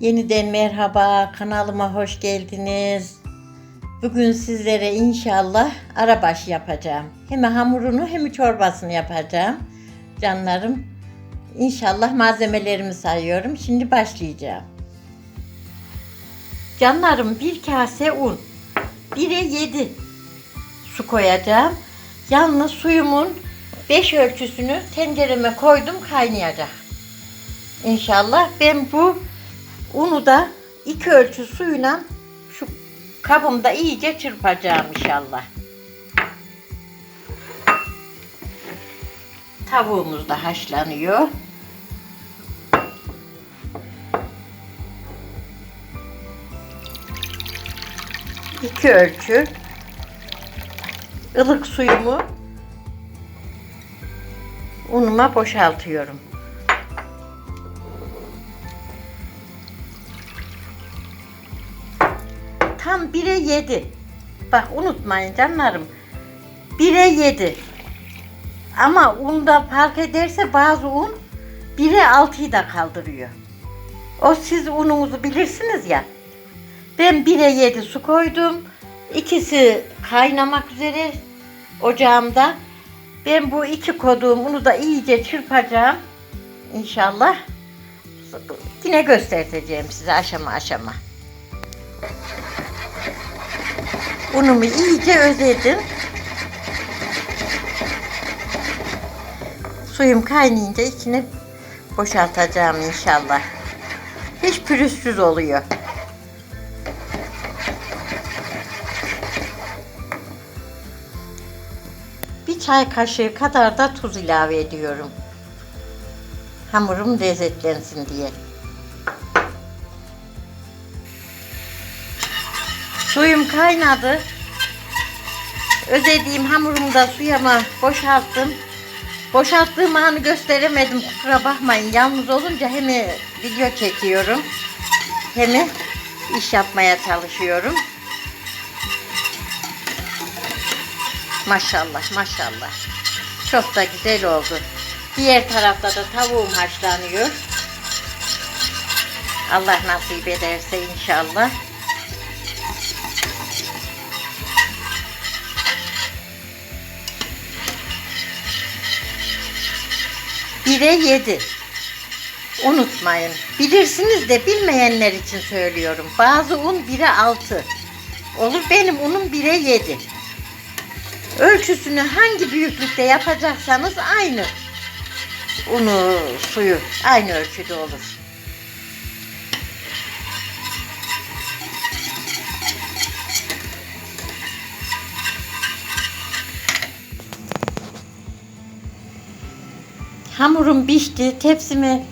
Yeniden merhaba, kanalıma hoş geldiniz. Bugün sizlere inşallah arabaşı yapacağım. Hem hamurunu hem çorbasını yapacağım. Canlarım, inşallah malzemelerimi sayıyorum. Şimdi başlayacağım. Canlarım bir kase un, bire yedi su koyacağım. Yalnız suyumun 5 ölçüsünü tencereme koydum kaynayacak. İnşallah ben bu unu da iki ölçü suyla şu kabımda iyice çırpacağım inşallah. Tavuğumuz da haşlanıyor. İki ölçü ılık suyumu unuma boşaltıyorum. Tam 1'e 7. Bak unutmayın canlarım. 1'e 7. Ama unda fark ederse bazı un 1'e 6'yı da kaldırıyor. O siz ununuzu bilirsiniz ya. Ben 1'e 7 su koydum. İkisi kaynamak üzere ocağımda. Ben bu iki koduğum unu da iyice çırpacağım. İnşallah. Yine göstereceğim size aşama aşama. Unumu iyice özledim. Suyum kaynayınca içine boşaltacağım inşallah. Hiç pürüzsüz oluyor. Bir çay kaşığı kadar da tuz ilave ediyorum. Hamurum lezzetlensin diye. Suyum kaynadı. Özlediğim hamurumu da suyama boşalttım. Boşalttığım anı gösteremedim kusura bakmayın. Yalnız olunca hem video çekiyorum hem iş yapmaya çalışıyorum. Maşallah maşallah. Çok da güzel oldu. Diğer tarafta da tavuğum haşlanıyor. Allah nasip ederse inşallah. Bire yedi. Unutmayın. Bilirsiniz de bilmeyenler için söylüyorum. Bazı un bire altı. Olur benim unum bire yedi. Ölçüsünü hangi büyüklükte yapacaksanız aynı unu, suyu aynı ölçüde olur. Hamurum pişti. Tepsimi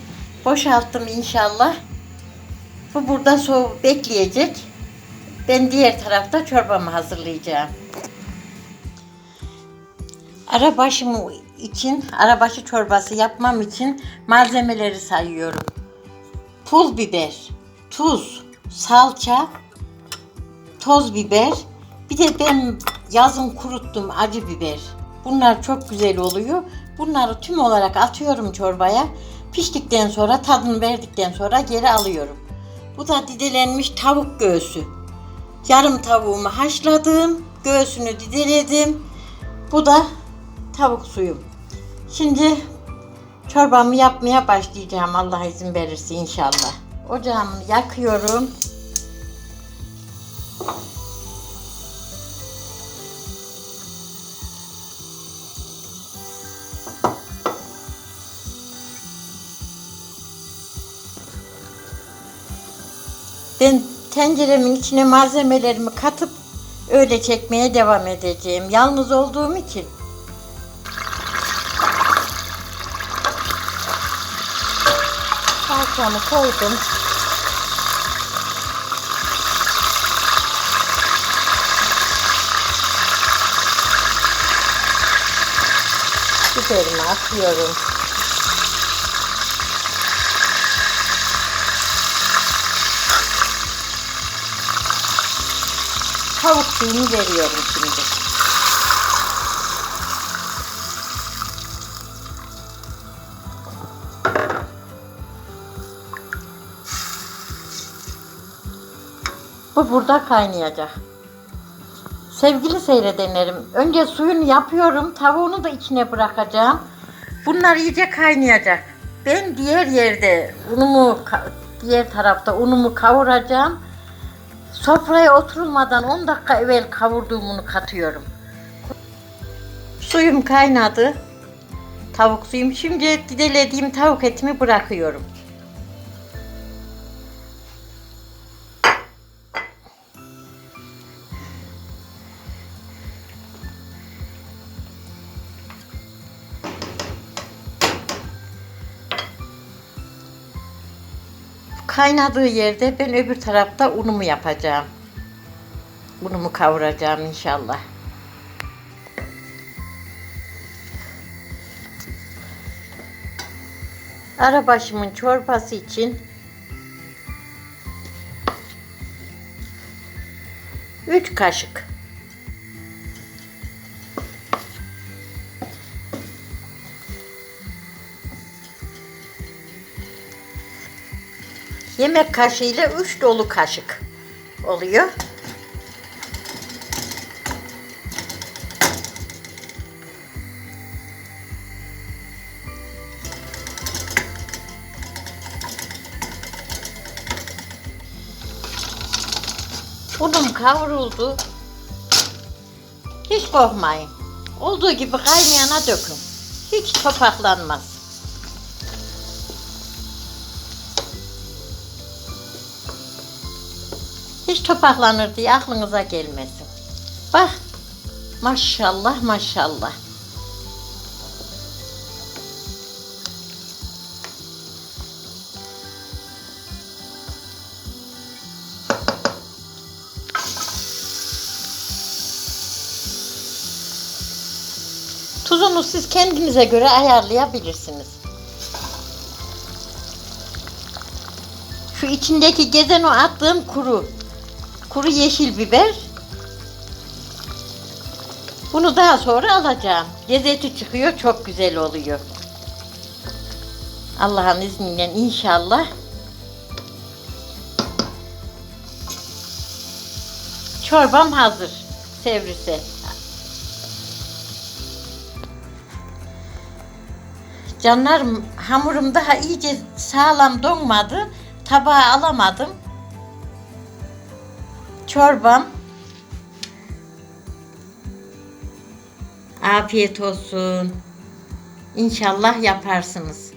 boşalttım inşallah. Bu burada soğuk bekleyecek. Ben diğer tarafta çorbamı hazırlayacağım. Arabaşım için, arabaşı çorbası yapmam için malzemeleri sayıyorum. Pul biber, tuz, salça, toz biber, bir de ben yazın kuruttum acı biber. Bunlar çok güzel oluyor. Bunları tüm olarak atıyorum çorbaya. Piştikten sonra tadını verdikten sonra geri alıyorum. Bu da didelenmiş tavuk göğsü. Yarım tavuğumu haşladım, göğsünü dideledim. Bu da tavuk suyum. Şimdi çorbamı yapmaya başlayacağım Allah izin verirse inşallah. Ocağımı yakıyorum. Ben tenceremin içine malzemelerimi katıp öyle çekmeye devam edeceğim. Yalnız olduğum için. Salçamı koydum. Biberimi atıyorum. Tavuk suyunu veriyorum şimdi. Bu burada kaynayacak. Sevgili seyredenlerim, önce suyunu yapıyorum, tavuğunu da içine bırakacağım. Bunlar iyice kaynayacak. Ben diğer yerde unumu, diğer tarafta unumu kavuracağım. Sofraya oturulmadan 10 dakika evvel kavurduğum unu katıyorum. Suyum kaynadı. Tavuk suyum. Şimdi didelediğim tavuk etimi bırakıyorum. Kaynadığı yerde ben öbür tarafta unumu yapacağım. Unumu kavuracağım inşallah. Arabaşımın çorbası için 3 kaşık yemek kaşığıyla 3 dolu kaşık oluyor. Unum kavruldu. Hiç korkmayın. Olduğu gibi kaynayana dökün. Hiç topaklanmaz. Hiç topaklanır diye aklınıza gelmesin. Bak. Maşallah maşallah. Tuzunu siz kendinize göre ayarlayabilirsiniz. Şu içindeki gezen o attığım kuru. Kuru yeşil biber. Bunu daha sonra alacağım. Lezzeti çıkıyor, çok güzel oluyor. Allah'ın izniyle inşallah. Çorbam hazır. Sevrisi. Canlarım hamurum daha iyice sağlam donmadı. Tabağa alamadım. Çorbam. Afiyet olsun. İnşallah yaparsınız.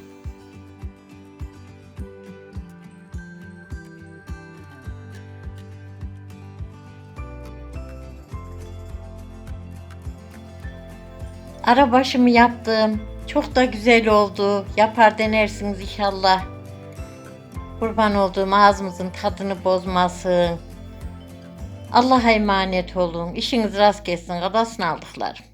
Arabaşımı yaptım. Çok da güzel oldu. Yapar denersiniz inşallah. Kurban olduğum ağzımızın tadını bozmasın. Allah'a emanet olun. İşiniz rast gelsin. Kadasını aldıklarım.